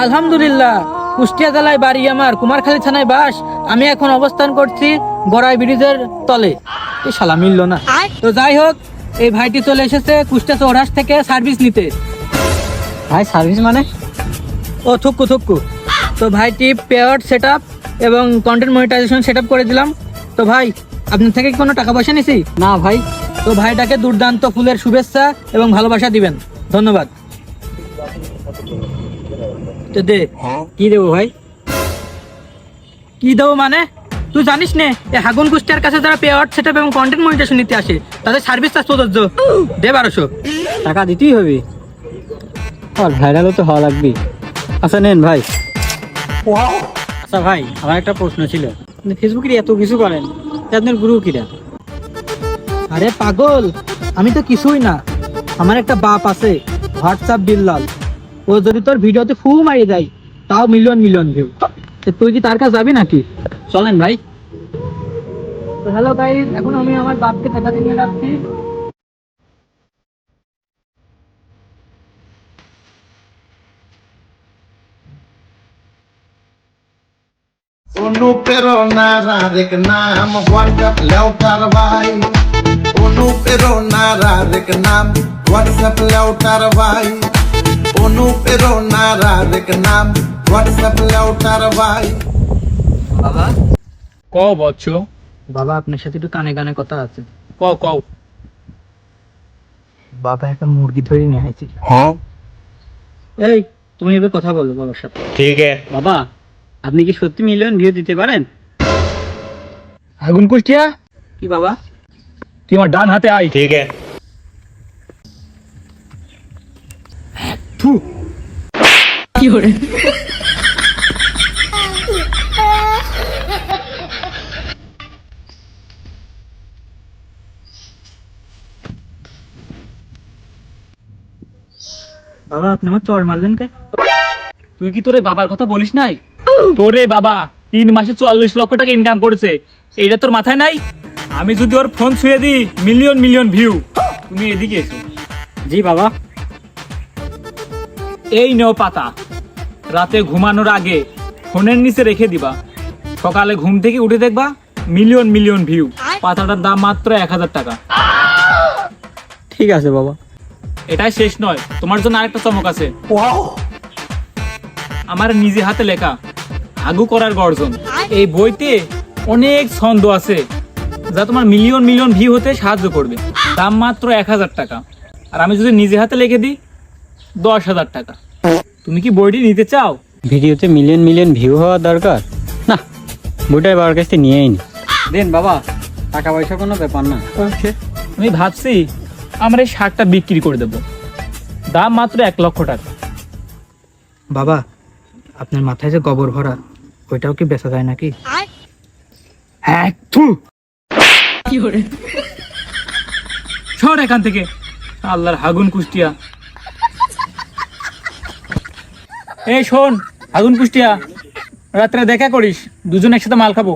আলহামদুলিল্লাহ। কুষ্টিয়া জেলায় বাড়ি আমার। কুমারখালী থানায় বাস। আমি এখন অবস্থান করছি গড়াই ব্রিজের তলে। শালা মিলল না। তো যাই হোক এই ভাইটি চলে এসেছে কুষ্টিয়া চৌরাস থেকে সার্ভিস নিতে। ভাই সার্ভিস মানে? ও থুক্কু থুক্কু তো ভাইটি পেয়ার সেট এবং কন্টেন্ট মনিটাইজেশন সেট করে দিলাম। তো ভাই আপনার থেকে কি কোনো টাকা পয়সা নিছি? না ভাই। তো ভাইটাকে দুর্দান্ত ফুলের শুভেচ্ছা এবং ভালোবাসা দিবেন। ধন্যবাদ। তো দে। কি দেবো ভাই? কি দেবো মানে? তুই জানিস নে এই হাগুন কুষ্টিয়ার কাছে যারা পেয়ার সেট এবং কন্টেন্ট মনিটেশন নিতে আসে তাদের সার্ভিস চার্জ প্রযোজ্য। দে বারোশো। টাকা দিতেই হবে। আর ভাইরালও তো হওয়া লাগবে। আচ্ছা নেন ভাই। আচ্ছা ভাই আমার একটা প্রশ্ন ছিল। ফেসবুকে এত কিছু করেন তা আপনার গুরু কিরা আরে পাগল আমি তো কিছুই না। আমার একটা বাপ আছে হোয়াটসঅ্যাপ বিল্লাল। ও যদি তোর ভিডিওতে ফু মারি দেয়, তাও মিলিয়ন মিলিয়ন ভিউ তুই কি তার কাছে যাবি নাকি? চলেন ভাই। হ্যালো গাইস এখন আমি আমার বাপকে রাখছি অনুপ্রেরণার আরেক নাম হোয়াটসঅ্যাপ লেউটার ভাই। অনুপ্রেরণার নাম হোয়াটসঅ্যাপ লেউটার ভাই। অনুপ্রেরণার আরেক নাম হোয়াটসঅ্যাপ লেউটার ভাই বাবা? ক বচ্চ বাবা আপনার সাথে একটু কানে কানে কথা আছে। ক কও। বাবা একটা মুরগি ধরে নিয়ে আইছি। এই তুমি এবার কথা বলো বাবার সাথে। ঠিক है বাবা আপনি কি সত্যি মিলিয়ন ভিউ দিতে পারেন? আগুন কুষ্টিয়া? কি বাবা? তুই আমার ডান হাতে আই ঠিক है বাবা আপনি আমার চড় মারলেন কে তুই কি তোরে বাবার কথা বলিস নাই? তোরে বাবা তিন মাসে চুয়াল্লিশ লক্ষ টাকা ইনকাম করেছে। এটা তোর মাথায় নাই? আমি যদি ওর ফোন ছুঁয়ে দিই মিলিয়ন মিলিয়ন ভিউ তুমি এদিকে এসো। জি বাবা। এই নেও পাতা। রাতে ঘুমানোর আগে ফোনের নিচে রেখে দিবা। সকালে ঘুম থেকে উঠে দেখবা মিলিয়ন মিলিয়ন ভিউ। পাতাটার দাম মাত্র এক হাজার টাকা। ঠিক আছে বাবা। এটাই শেষ নয় তোমার জন্য আরেকটা চমক আছে। আমার নিজে হাতে লেখা আগু করার গর্জন। এই বইতে অনেক ছন্দ আছে যা তোমার মিলিয়ন মিলিয়ন ভিউ হতে সাহায্য করবে। দাম মাত্র এক হাজার টাকা। আর আমি যদি নিজে হাতে লিখে দিই দশ হাজার টাকা। তুমি কি বইটি নিতে চাও? ভিডিওতে মিলিয়ন মিলিয়ন ভিউ হওয়া দরকার? না বইটাই বাবার কাছ থেকে নিয়েই নি। দেন বাবা টাকা পয়সা কোনো ব্যাপার না। আমি ভাবছি আমরা এই শার্টটা বিক্রি করে দেবো। দাম মাত্র এক লক্ষ টাকা। বাবা আপনার মাথায় যে গোবর ভরা ওইটাও কি বেচা যায় নাকি? সর এখান থেকে। আল্লাহর হাগুন কুষ্টিয়া। এই শোন আগুন কুষ্টিয়া রাত্রে দেখা করিস দুজন একসাথে মাল খাব।